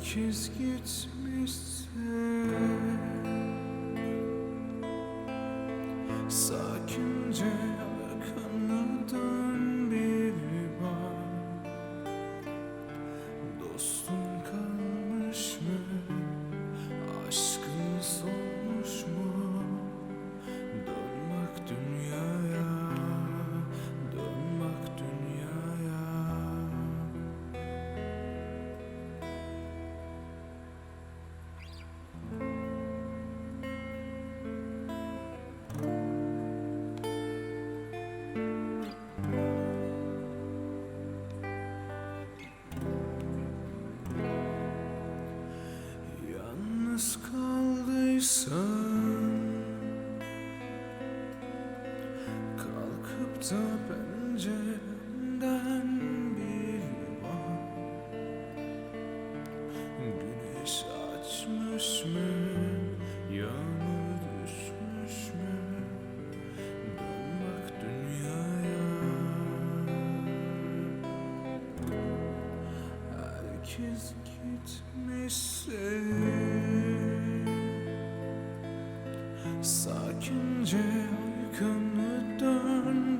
herkes gitmiş sen. Kısa pencereden bir Güneş açmış mı, yağmur düşmüş mü? Dön bak dünyaya. Herkes gitmişse. Sakince arkanı dön.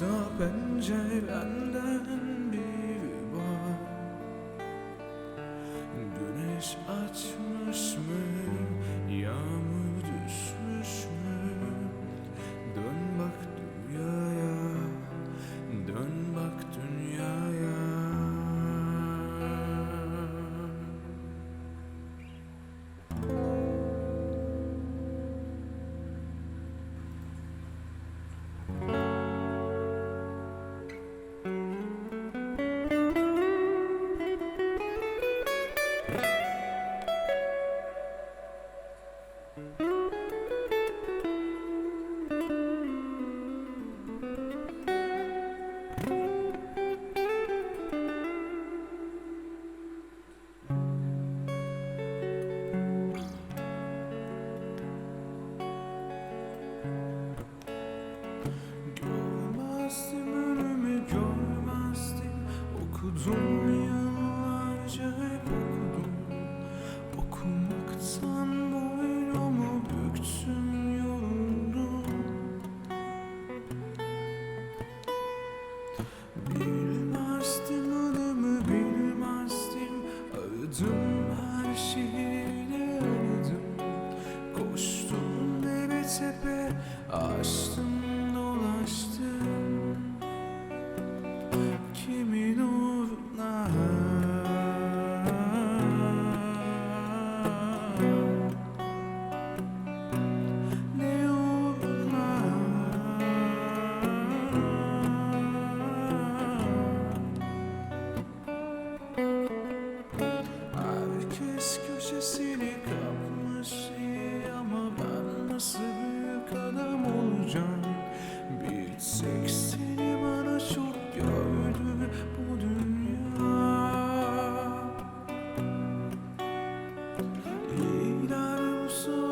ตัวเป็นใจอัน us.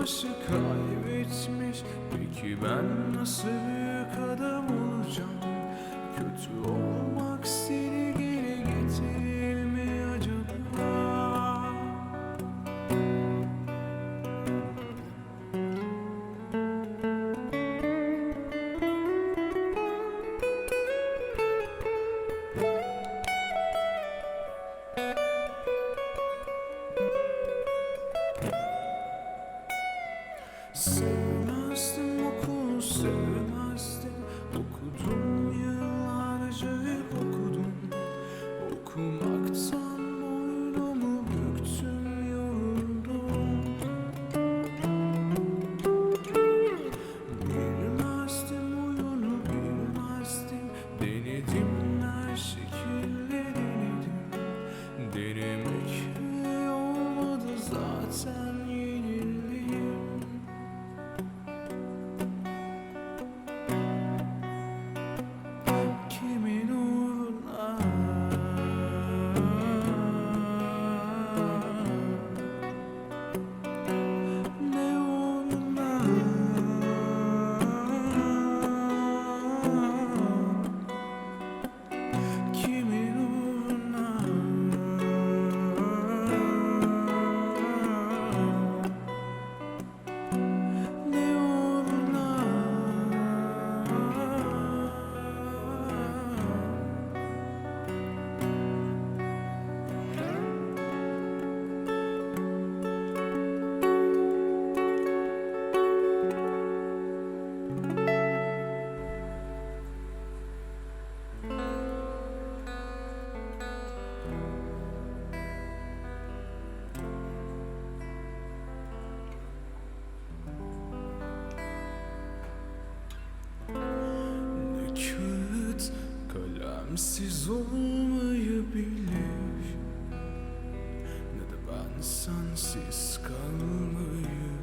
babası kaybetmiş. Peki ben nasıl büyük adam olacağım? Kötü olmak seni geri getirir mi acaba? Kalemsiz olmayı bilir Ne de ben sensiz kalmayı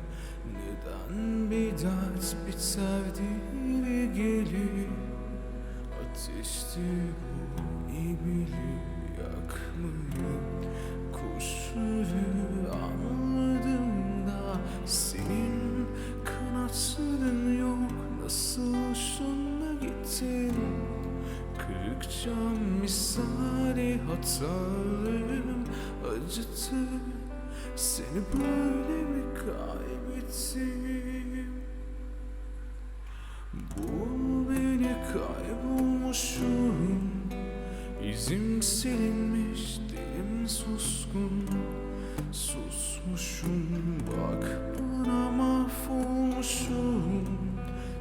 Neden bir dert biter diye gelir? Ateşti bu iyi bilir yakmayı Kuşları anladım da Senin kanatların yok. Nasıl hoşuna gittin Cam misali hatalarım acıtı. Seni böyle mi kaybettim? Bul beni kaybolmuşum? İzim silinmiş dilim suskun. Susmuşum bak bana mahvolmuşum.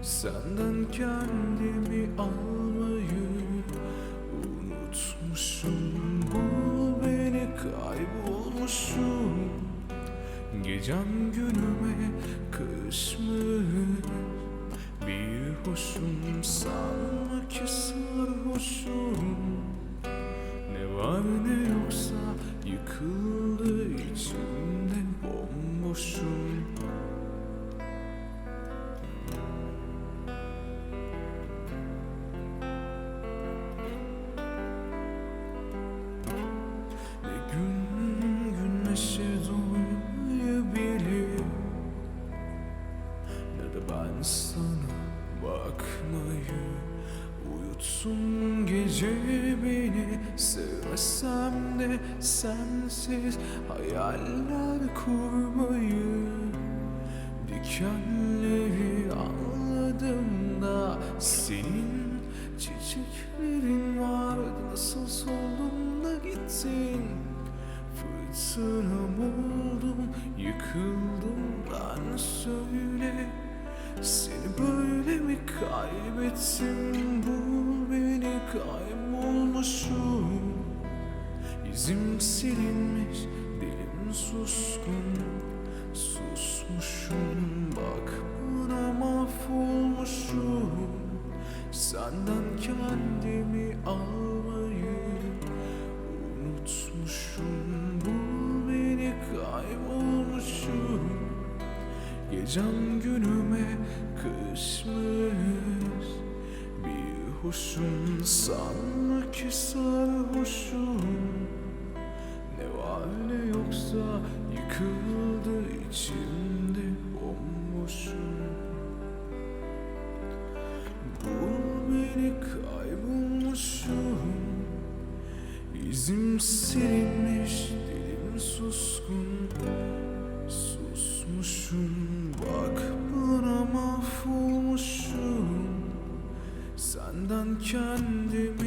Senden kendimi almayı Gecem günüme karışmış Bir hoşum sanma ki sarhoşum Ne var ne yoksa yıkıldı içimde bomboşum gece beni Sevmesem de sensiz hayaller kurmayı Dikenleri anladım da Senin çiçeklerin vardı Nasıl soldun da gittin? Fırtınam oldum Yıkıldım. Ben söyle Seni böyle mi kaybettim? Beni kaybolmuşum İzim silinmiş dilim suskun. Susmuşum bak bana mahvolmuşum. Senden kendimi almayı unutmuşum. Bul beni kaybolmuşum. Gecem günüme kışmış Bir hoşum sanma sarhoşum. Ne var ne yoksa yıkıldı içimde bomboşum. Bul beni kaybolmuşum. İzim silinmiş dilim suskun. Susmuşum Senden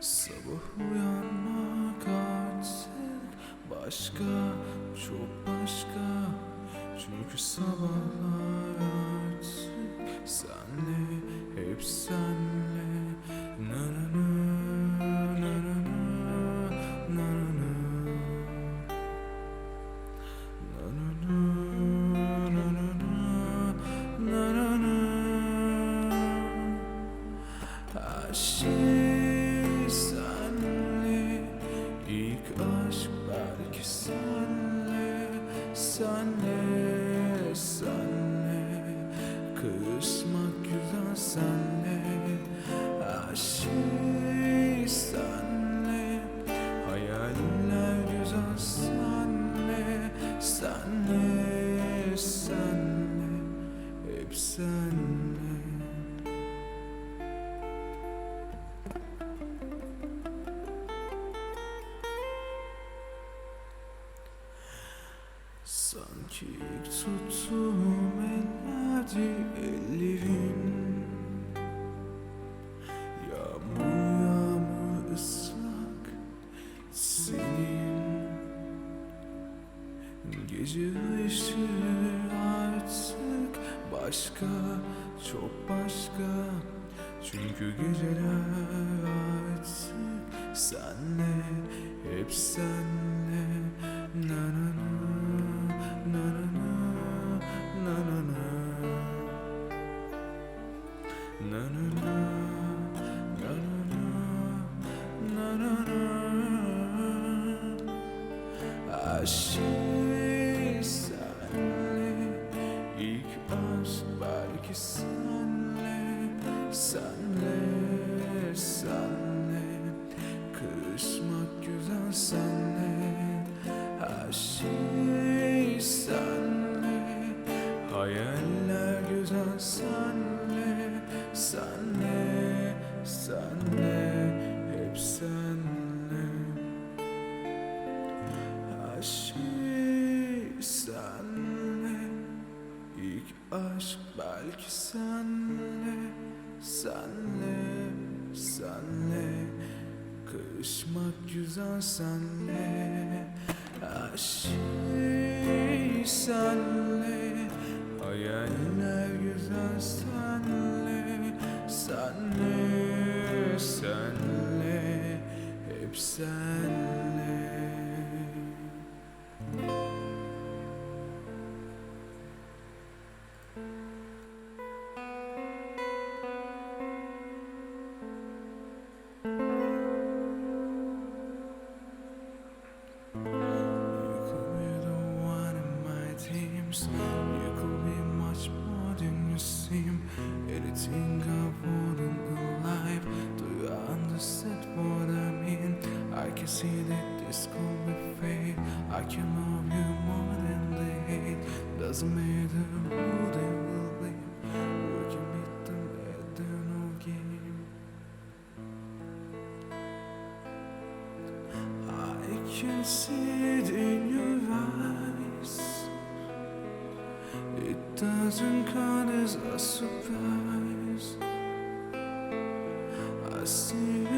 Sabah uyanmak artık başka çok başka. Çünkü sabahlar artık senle hep senle Kısma güzel sen. senin. Gece ışığı artık başka çok başka. Çünkü geceler artık senle hep senle. Na na na senle Senle, Kışmak güzel senle. Her şey senle. Hayaller güzel senle. Senle, senle. Hep senle. Her şey senle. İlk aşk belki senle şey senle Hayaller güzel senle Senle, senle Hep senle can see that this could be fate. I can love you more than they hate. Doesn't matter who they will be. We can beat them at the no game. I can see it in your eyes. It doesn't come as a surprise. I see